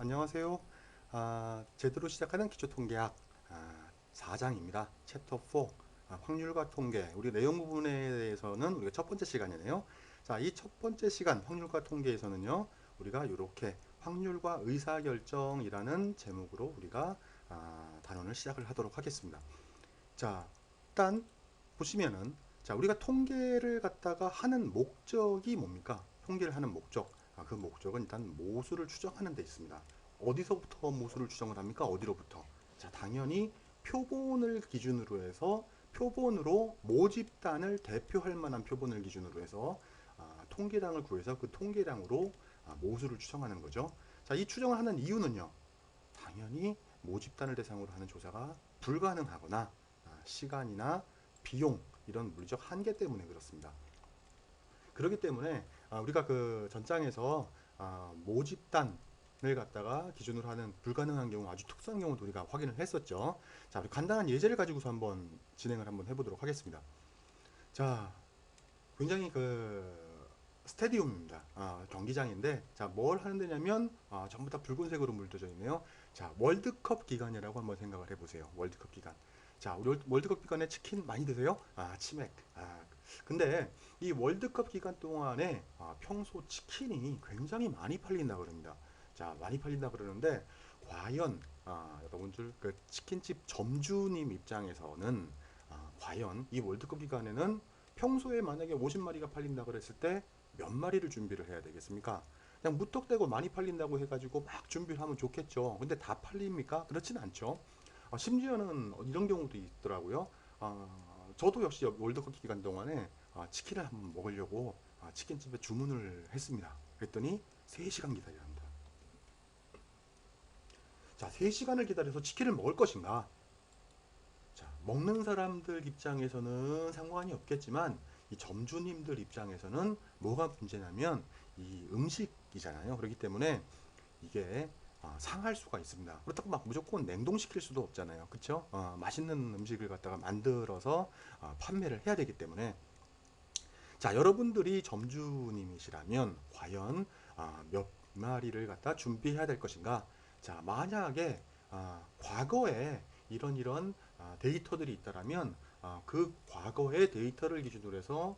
안녕하세요. 아, 제대로 시작하는 기초통계학 아, 4장입니다. 챕터 4 아, 확률과 통계 우리 내용 부분에 대해서는 우리가 첫 번째 시간이네요. 자, 이 첫 번째 시간 확률과 통계에서는요. 우리가 이렇게 확률과 의사결정이라는 제목으로 우리가 아, 단원을 시작을 하도록 하겠습니다. 자, 일단 보시면은 자, 우리가 통계를 갖다가 하는 목적이 뭡니까? 통계를 하는 목적. 아, 그 목적은 일단 모수를 추정하는 데 있습니다. 어디서부터 모수를 추정을 합니까? 어디로부터? 자, 당연히 표본을 기준으로 해서 표본으로 모집단을 대표할 만한 표본을 기준으로 해서 아, 통계량을 구해서 그 통계량으로 아, 모수를 추정하는 거죠. 자, 이 추정을 하는 이유는요. 당연히 모집단을 대상으로 하는 조사가 불가능하거나 아, 시간이나 비용 이런 물리적 한계 때문에 그렇습니다. 그렇기 때문에 아, 우리가 그 전장에서 아, 모집단을 갖다가 기준으로 하는 불가능한 경우 아주 특수한 경우도 우리가 확인을 했었죠. 자, 간단한 예제를 가지고서 한번 진행을 한번 해보도록 하겠습니다. 자, 굉장히 그 스테디움입니다. 아, 경기장인데 자, 뭘 하는 데냐면 아, 전부 다 붉은색으로 물들져 있네요. 자, 월드컵 기간이라고 한번 생각을 해보세요. 월드컵 기간. 자, 우리 월드컵 기간에 치킨 많이 드세요? 아, 치맥. 아, 근데 이 월드컵 기간 동안에 아, 평소 치킨이 굉장히 많이 팔린다 그럽니다. 자, 많이 팔린다 그러는데 과연 아, 여러분들 그 치킨집 점주님 입장에서는 아, 과연 이 월드컵 기간에는 평소에 만약에 50마리가 팔린다 그랬을 때 몇 마리를 준비를 해야 되겠습니까? 그냥 무턱대고 많이 팔린다고 해가지고 막 준비를 하면 좋겠죠. 근데 다 팔립니까? 그렇진 않죠. 아, 심지어는 이런 경우도 있더라고요. 아, 저도 역시 월드컵 기간 동안에 아, 치킨을 한번 먹으려고 아, 치킨집에 주문을 했습니다. 그랬더니 3시간 기다려야 합니다. 자, 3시간을 기다려서 치킨을 먹을 것인가? 자, 먹는 사람들 입장에서는 상관이 없겠지만 이 점주님들 입장에서는 뭐가 문제냐면 이 음식이잖아요. 그렇기 때문에 이게 아, 상할 수가 있습니다. 그렇다고 막 무조건 냉동시킬 수도 없잖아요. 그쵸? 어, 맛있는 음식을 갖다가 만들어서 어, 판매를 해야 되기 때문에 자, 여러분들이 점주님이시라면 과연 아, 몇 마리를 갖다 준비해야 될 것인가? 자, 만약에 아, 과거에 이런 이런 아, 데이터들이 있다라면 아, 그 과거의 데이터를 기준으로 해서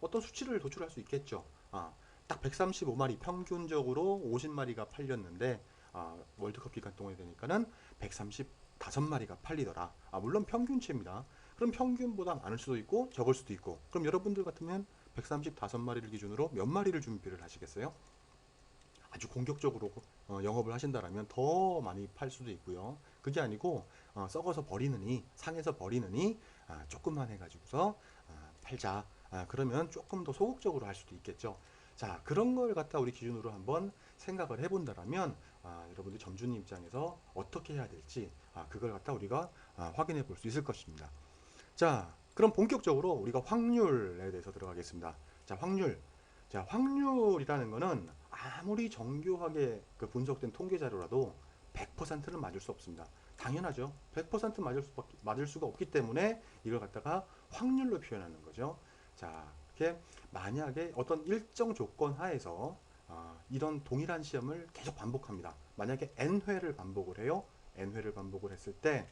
어떤 수치를 도출할 수 있겠죠. 아, 딱 135마리 평균적으로 50마리가 팔렸는데 아, 월드컵 기간 동안에 되니까는 135마리가 팔리더라. 아, 물론 평균치입니다. 그럼 평균보다 많을 수도 있고 적을 수도 있고 그럼 여러분들 같으면 135마리를 기준으로 몇 마리를 준비를 하시겠어요? 아주 공격적으로 어, 영업을 하신다라면 더 많이 팔 수도 있고요. 그게 아니고 어, 썩어서 버리느니 상해서 버리느니 아, 조금만 해가지고서 아, 팔자. 아, 그러면 조금 더 소극적으로 할 수도 있겠죠. 자 그런 걸 갖다 우리 기준으로 한번 생각을 해본다라면 아, 여러분들 점주님 입장에서 어떻게 해야 될지 아, 그걸 갖다 우리가 아, 확인해 볼 수 있을 것입니다. 자 그럼 본격적으로 우리가 확률에 대해서 들어가겠습니다. 자 확률. 자 확률이라는 거는 아무리 정교하게 그 분석된 통계 자료라도 100%는 맞을 수 없습니다. 당연하죠. 100% 맞을, 수, 맞을 수가 없기 때문에 이걸 갖다가 확률로 표현하는 거죠. 자, 이렇게 만약에 어떤 일정 조건 하에서 어, 이런 동일한 시험을 계속 반복합니다. 만약에 n회를 반복을 해요. n회를 반복을 했을 때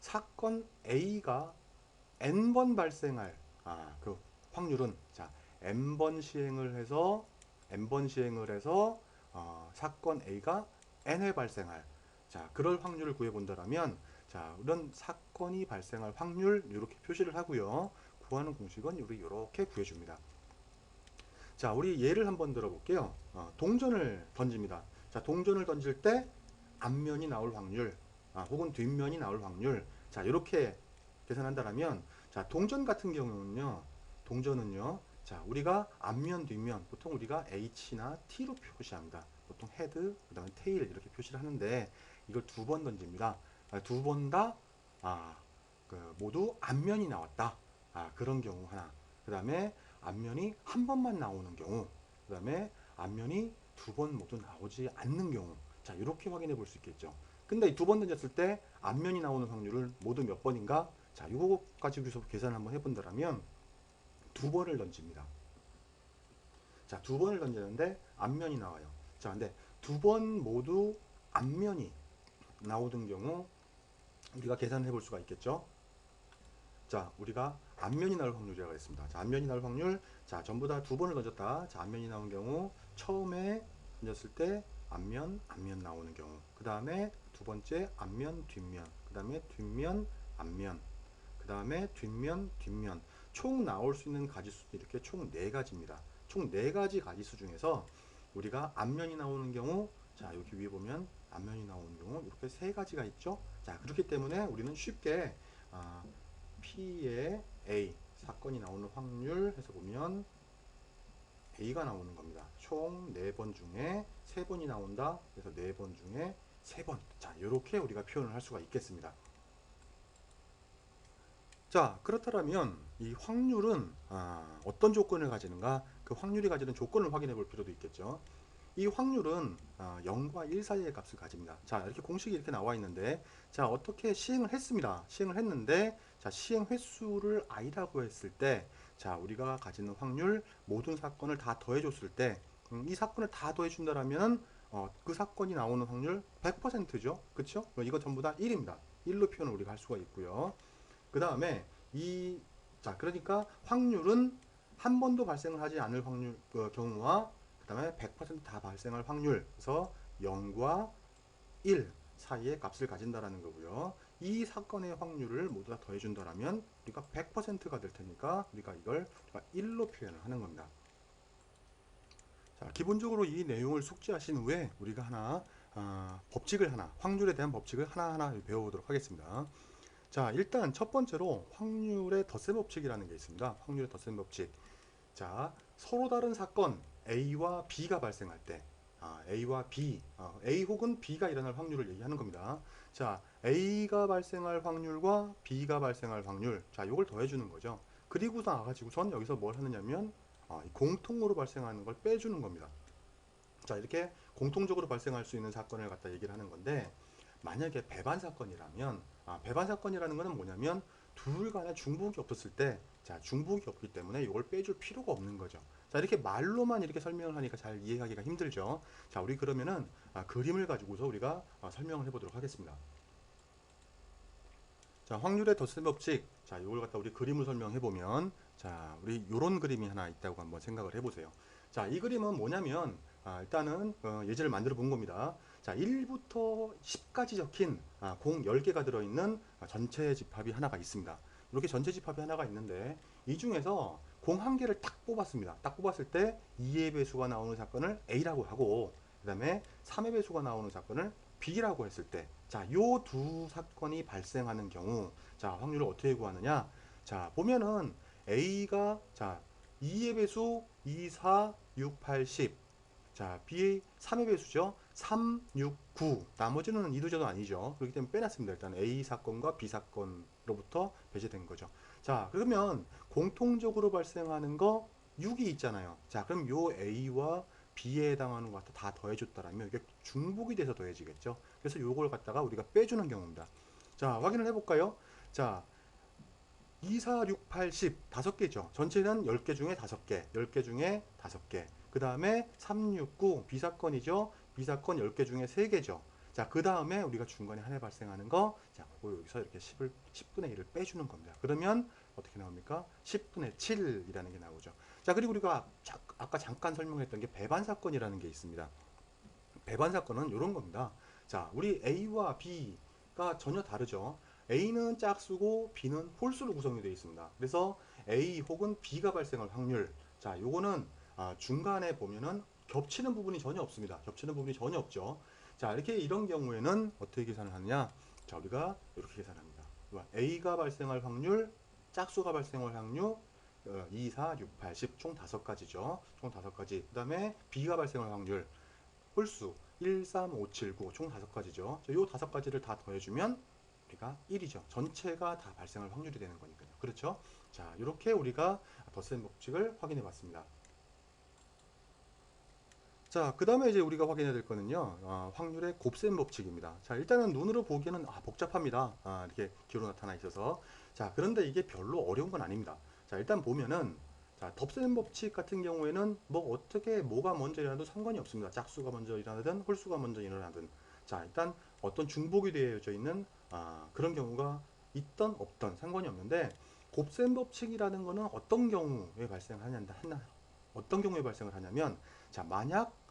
사건 A가 n번 발생할 아, 그 확률은 자, n번 시행을 해서 n번 시행을 해서 어, 사건 A가 n회 발생할 자 그럴 확률을 구해 본다라면 자 이런 사건이 발생할 확률 이렇게 표시를 하고요 구하는 공식은 우리 이렇게 구해줍니다. 자 우리 예를 한번 들어볼게요. 어, 동전을 던집니다. 자 동전을 던질 때 앞면이 나올 확률 아, 혹은 뒷면이 나올 확률. 자 이렇게 계산한다라면 자 동전 같은 경우는요 동전은요 자 우리가 앞면 뒷면 보통 우리가 H나 T로 표시합니다. 보통 헤드 그 다음에 테일 이렇게 표시를 하는데 이걸 두 번 던집니다. 두 번 다 아, 그 모두 앞면이 나왔다 아, 그런 경우 하나. 그 다음에 앞면이 한 번만 나오는 경우. 그 다음에 앞면이 두 번 모두 나오지 않는 경우. 자 이렇게 확인해 볼 수 있겠죠. 근데 두번 던졌을 때 앞면이 나오는 확률을 모두 몇 번인가? 자 이거 가지고 계산 한번 해본다면 두 번을 던집니다. 자 두 번을 던지는데 앞면이 나와요. 자 근데 두 번 모두 앞면이 나오는 경우 우리가 계산해 볼 수가 있겠죠. 자, 우리가 앞면이 나올 확률이라고 했습니다. 자, 앞면이 나올 확률. 자, 전부 다 두 번을 던졌다. 자, 앞면이 나온 경우 처음에 던졌을 때 앞면, 앞면 나오는 경우. 그 다음에 두 번째 앞면, 뒷면. 그 다음에 뒷면, 앞면. 그 다음에 뒷면, 뒷면. 총 나올 수 있는 가지수 이렇게 총 네 가지입니다. 총 네 가지 가지수 중에서 우리가 앞면이 나오는 경우, 자, 여기 위에 보면 앞면이 나오는 경우 이렇게 세 가지가 있죠. 자, 그렇기 때문에 우리는 쉽게 아, P의 A 사건이 나오는 확률 해서 보면 A가 나오는 겁니다. 총 4번 중에 3번이 나온다. 그래서 4번 중에 3번. 자, 이렇게 우리가 표현을 할 수가 있겠습니다. 자, 그렇다면 이 확률은 아, 어떤 조건을 가지는가? 그 확률이 가지는 조건을 확인해 볼 필요도 있겠죠. 이 확률은 아, 0과 1 사이의 값을 가집니다. 자, 이렇게 공식이 이렇게 나와 있는데 자, 어떻게 시행을 했습니다. 시행을 했는데 자, 시행 횟수를 i라고 했을 때 자, 우리가 가지는 확률 모든 사건을 다 더해 줬을 때 음, 이 사건을 다 더해 준다라면 어, 그 사건이 나오는 확률 100%죠. 그렇죠? 이거 전부 다 1입니다. 1로 표현을 우리가 할 수가 있고요. 그 다음에 이, 자, 그러니까 확률은 한 번도 발생을 하지 않을 확률, 어, 경우와 그 다음에 100%다 발생할 확률. 그래서 0과 1 사이의 값을 가진다라는 거고요. 이 사건의 확률을 모두 다 더해준다라면 우리가 100%가 될 테니까 우리가 이걸 우리가 1로 표현을 하는 겁니다. 자, 기본적으로 이 내용을 숙지하신 후에 우리가 하나 아, 법칙을 하나, 확률에 대한 법칙을 하나하나 배워보도록 하겠습니다. 자, 일단 첫 번째로 확률의 덧셈 법칙이라는 게 있습니다. 확률의 덧셈 법칙. 자, 서로 다른 사건 A와 B가 발생할 때 아, A와 B, 아, A 혹은 B가 일어날 확률을 얘기하는 겁니다. 자, A가 발생할 확률과 B가 발생할 확률. 자, 요걸 더해주는 거죠. 그리고 나가지고선 여기서 뭘 하느냐면 아, 이 공통으로 발생하는 걸 빼주는 겁니다. 자, 이렇게 공통적으로 발생할 수 있는 사건을 갖다 얘기를 하는 건데 만약에 배반 사건이라면 아, 배반 사건이라는 것은 뭐냐면 둘 간에 중복이 없었을 때 자, 중복이 없기 때문에 이걸 빼줄 필요가 없는 거죠. 자, 이렇게 말로만 이렇게 설명을 하니까 잘 이해하기가 힘들죠. 자, 우리 그러면은 아, 그림을 가지고서 우리가 아, 설명을 해보도록 하겠습니다. 자, 확률의 덧셈 법칙. 자, 이걸 갖다 우리 그림을 설명해 보면 자, 우리 요런 그림이 하나 있다고 한번 생각을 해보세요. 자, 이 그림은 뭐냐면 아, 일단은 어, 예제를 만들어 본 겁니다. 자, 1부터 10까지 적힌 아, 공 10개가 들어있는 아, 전체 집합이 하나가 있습니다. 이렇게 전체 집합이 하나가 있는데 이 중에서 공 한 개를 딱 뽑았습니다. 딱 뽑았을 때 2의 배수가 나오는 사건을 A라고 하고 그 다음에 3의 배수가 나오는 사건을 B라고 했을 때 자, 요 두 사건이 발생하는 경우 자, 확률을 어떻게 구하느냐? 자, 보면은 A가 자, 2의 배수 2, 4, 6, 8, 10. 자, B 3의 배수죠. 3, 6, 9. 나머지는 이도저도 아니죠. 그렇기 때문에 빼놨습니다. 일단 A 사건과 B 사건로부터 배제된 거죠. 자, 그러면 공통적으로 발생하는 거 6이 있잖아요. 자, 그럼 요 A와 B에 해당하는 것 같아 다 더해줬다라면 이게 중복이 돼서 더해지겠죠. 그래서 요걸 갖다가 우리가 빼주는 경우입니다. 자, 확인을 해볼까요? 자, 2, 4, 6, 8, 10 다섯 개죠. 전체는 10개 중에 다섯 개, 10개 중에 다섯 개. 그 다음에 3, 6, 9 B사건이죠. B사건 10개 중에 3개죠. 자, 그 다음에 우리가 중간에 하나 발생하는 거, 자, 그거 여기서 이렇게 10을, 10분의 1을 빼주는 겁니다. 그러면 어떻게 나옵니까? 10분의 7이라는 게 나오죠. 자, 그리고 우리가 자, 아까 잠깐 설명했던 게 배반 사건이라는 게 있습니다. 배반 사건은 이런 겁니다. 자, 우리 A와 B가 전혀 다르죠. A는 짝수고 B는 홀수로 구성이 되어 있습니다. 그래서 A 혹은 B가 발생할 확률. 자, 요거는 아, 중간에 보면은 겹치는 부분이 전혀 없습니다. 겹치는 부분이 전혀 없죠. 자, 이렇게 이런 경우에는 어떻게 계산을 하느냐? 자, 우리가 이렇게 계산합니다. A가 발생할 확률, 짝수가 발생할 확률, 어, 2, 4, 6, 8, 10, 총 다섯 가지죠. 총 다섯 가지. 그 다음에 B가 발생할 확률, 홀수, 1, 3, 5, 7, 9, 총 다섯 가지죠. 이 다섯 가지를 다 더해주면 우리가 1이죠. 전체가 다 발생할 확률이 되는 거니까요. 그렇죠? 자, 이렇게 우리가 덧셈 법칙을 확인해 봤습니다. 자, 그 다음에 이제 우리가 확인해야 될 거는요, 아, 확률의 곱셈 법칙입니다. 자, 일단은 눈으로 보기에는 아, 복잡합니다. 아, 이렇게 기로 나타나 있어서. 자, 그런데 이게 별로 어려운 건 아닙니다. 자, 일단 보면은, 자, 덥셈 법칙 같은 경우에는 뭐 어떻게 뭐가 먼저 일어나도 상관이 없습니다. 짝수가 먼저 일어나든 홀수가 먼저 일어나든 자 일단 어떤 중복이 되어져 있는 아, 그런 경우가 있던 없던 상관이 없는데 곱셈 법칙이라는 거는 어떤 경우에 발생하냐 어떤 경우에 발생을 하냐면 자 만약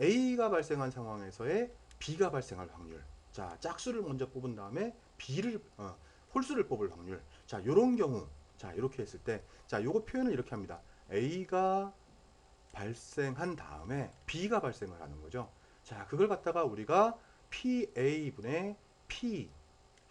A가 발생한 상황에서의 B가 발생할 확률. 자 짝수를 먼저 뽑은 다음에 B를 어, 홀수를 뽑을 확률. 자 요런 경우. 자 이렇게 했을 때 자 요거 표현을 이렇게 합니다. A가 발생한 다음에 B가 발생을 하는 거죠. 자 그걸 갖다가 우리가 PA분의 P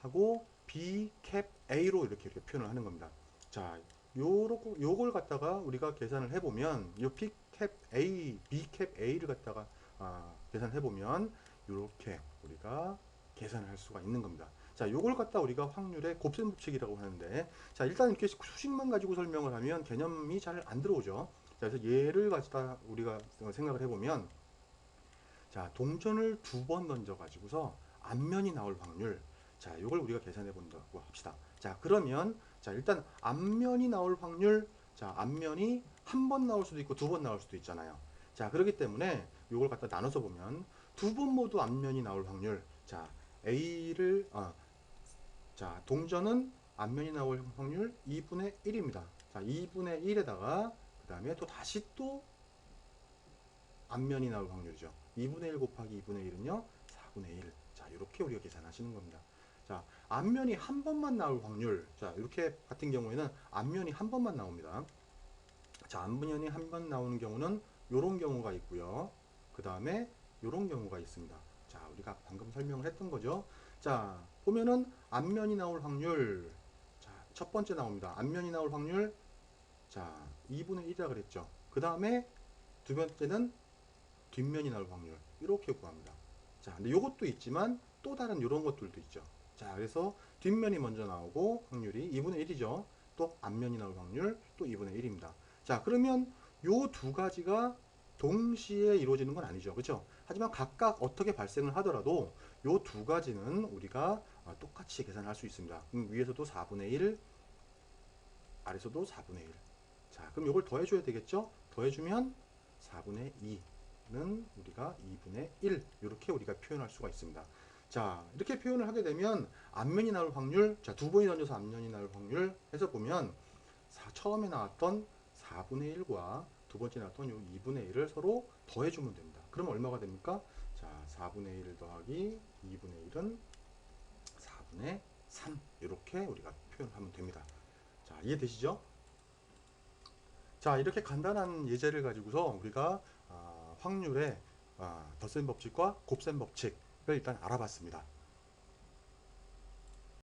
하고 B 캡 A로 이렇게 이렇게 표현을 하는 겁니다. 자, 요로 요걸 갖다가 우리가 계산을 해 보면 요 P 캡 A, B 캡 A를 갖다가 아, 계산해 보면 이렇게 우리가 계산을 할 수가 있는 겁니다. 자, 요걸 갖다 우리가 확률의 곱셈 법칙이라고 하는데 자, 일단 이렇게 수식만 가지고 설명을 하면 개념이 잘 안 들어오죠. 자, 그래서 얘를 가지다 우리가 생각을 해 보면 자, 동전을 두 번 던져 가지고서 앞면이 나올 확률 자, 이걸 우리가 계산해 본다고 합시다. 자, 그러면 자, 일단 앞면이 나올 확률 자, 앞면이 한 번 나올 수도 있고 두 번 나올 수도 있잖아요. 자, 그렇기 때문에 이걸 갖다 나눠서 보면 두 번 모두 앞면이 나올 확률 자, A를 어, 자, 동전은 앞면이 나올 확률 2분의 1입니다. 자, 2분의 1에다가 그 다음에 또 다시 또 앞면이 나올 확률이죠. 2분의 1 곱하기 2분의 1은요. 4분의 1. 자, 이렇게 우리가 계산하시는 겁니다. 자, 앞면이 한 번만 나올 확률. 자, 이렇게 같은 경우에는 앞면이 한 번만 나옵니다. 자, 앞면이 한 번 나오는 경우는 이런 경우가 있고요. 그 다음에 이런 경우가 있습니다. 자, 우리가 방금 설명을 했던 거죠. 자, 보면은 앞면이 나올 확률. 자, 첫 번째 나옵니다. 앞면이 나올 확률. 자, 2분의 1이라 그랬죠. 그 다음에 두 번째는 뒷면이 나올 확률. 이렇게 구합니다. 자, 근데 이것도 있지만 또 다른 이런 것들도 있죠. 자, 그래서 뒷면이 먼저 나오고 확률이 2분의 1이죠. 또 앞면이 나올 확률 또 2분의 1입니다. 자, 그러면 요 두 가지가 동시에 이루어지는 건 아니죠. 그렇죠? 하지만 각각 어떻게 발생을 하더라도 요 두 가지는 우리가 아, 똑같이 계산할 수 있습니다. 음, 위에서도 4분의 1, 아래서도 4분의 1. 자, 그럼 이걸 더해줘야 되겠죠? 더해주면 4분의 2는 우리가 2분의 1 이렇게 우리가 표현할 수가 있습니다. 자, 이렇게 표현을 하게 되면 앞면이 나올 확률, 자, 두 번이 던져서 앞면이 나올 확률 해서 보면 사- 처음에 나왔던 4분의 1과 두 번째 나왔던 요 2분의 1을 서로 더해주면 됩니다. 그럼 얼마가 됩니까? 자, 4분의 1 더하기 2분의 1은 4분의 3 이렇게 우리가 표현하면 됩니다. 자, 이해되시죠? 자, 이렇게 간단한 예제를 가지고서 우리가 아, 확률의 아, 덧셈 법칙과 곱셈 법칙 을 일단 알아봤습니다.